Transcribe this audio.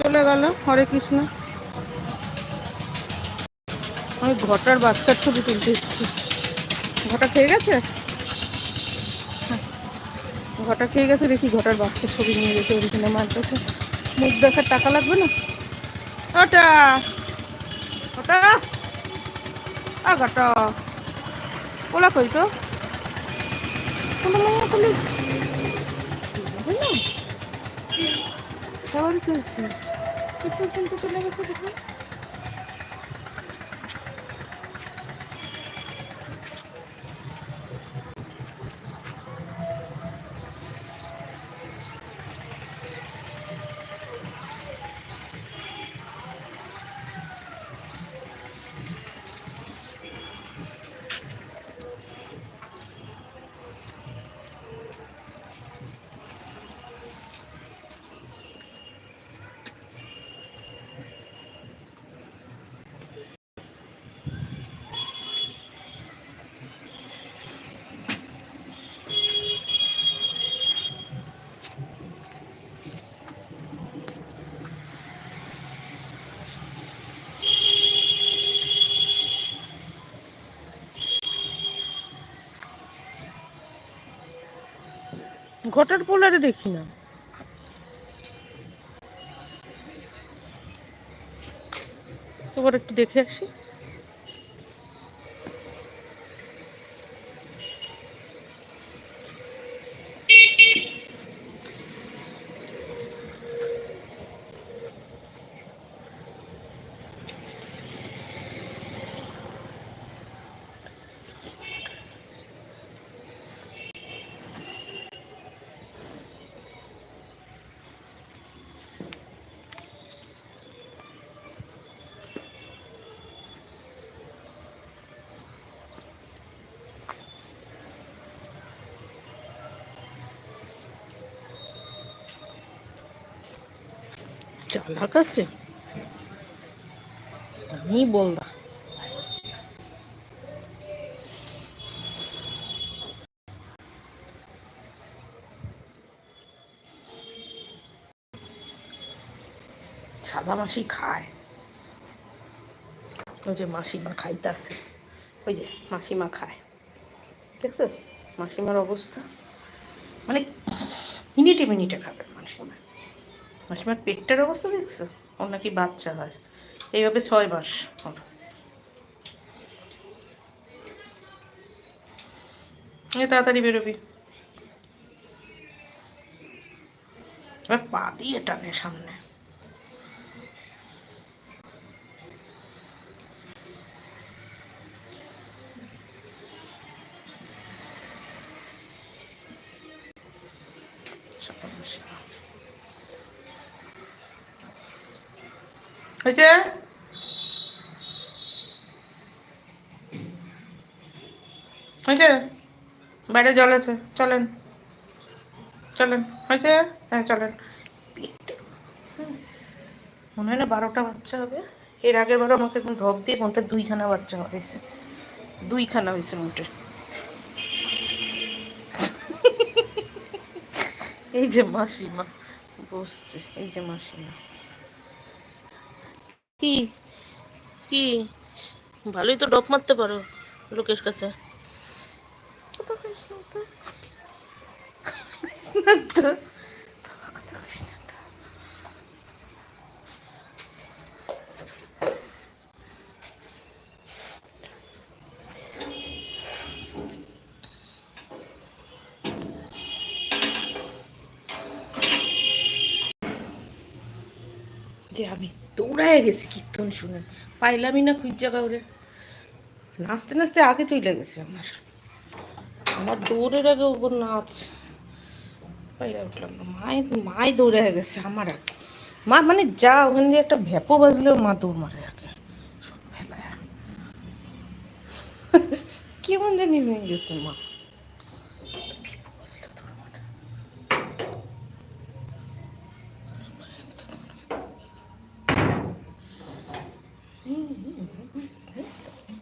চলে গেল, হরে কৃষ্ণ। আমি ঘটার বাচ্চার ছবি তুলতে এসেছি। ঘটা খেয়ে গেছে? হ্যাঁ। ঘটা খেয়ে গেছে, দেখি ঘটার বাচ্চার ছবি নিয়ে গেছে ওইখানে মার কাছে। মুখ দেখার টাকা লাগবে না? ওটা ওটা আ, ঘটা! ওলা কই তো? কিছু কিন্তু চলে গেছে দেখুন। ঘটার পোলারে দেখি না। তোমার একটু দেখে আসি। চালাক আছে আমি বলদা সাদা মাসি খায়। ওই যে মাসিমা খাইতেছে। ওই যে মাসিমা খায়। দেখছ? মাসিমার অবস্থা। মানে মিনিটে মিনিটে খাবে মাসিমা। মাসিমার পেটটার অবস্থা দেখছ? ওর নাকি বাচ্চা হয়। এইভাবে ছয় মাস ওর। তাড়াতাড়ি বেরোবি। এবার পা দিয়ে টানে সামনে। সাদা মাসিমা। হয়েছে? হয়েছে? বাইরে জল আছে, চলেন। চলেন, হয়েছে? হ্যাঁ চলেন। মনে হয় না বারোটা বাচ্চা হবে। এর আগের বার আমাকে এখন ঢপ দিয়ে মোটে দুইখানা বাচ্চা হয়েছে। দুইখানা হয়েছে মোটে। এই যে মাসিমা, বসছে, এই যে মাসিমা। কি? কি? ভালোই তো ডপ মারতে পারো লোকের কাছে কত কৃষ্ণ তো কৃষ্ণ তো কত কৃষ্ণ তো। যে আমি দৌড়ায় গেছি কীর্তন শুনে। পাইলামই না খুঁজা কাউরে। নাচতে নাচতে আগে চলে গেছে আমার। আমার দৌড়ের আগে ওপর নাচ। পাইলা উঠলাম না। মায়ের মায় দৌড়ে গেছে আমার আগে। মা মানে যা, ওখানে যে একটা ভ্যাপো বাজলেও মা দৌড় মারে আগে। সব ফেলায়। কেমন জানি হয়ে গেছে মা। 음, 맛있다.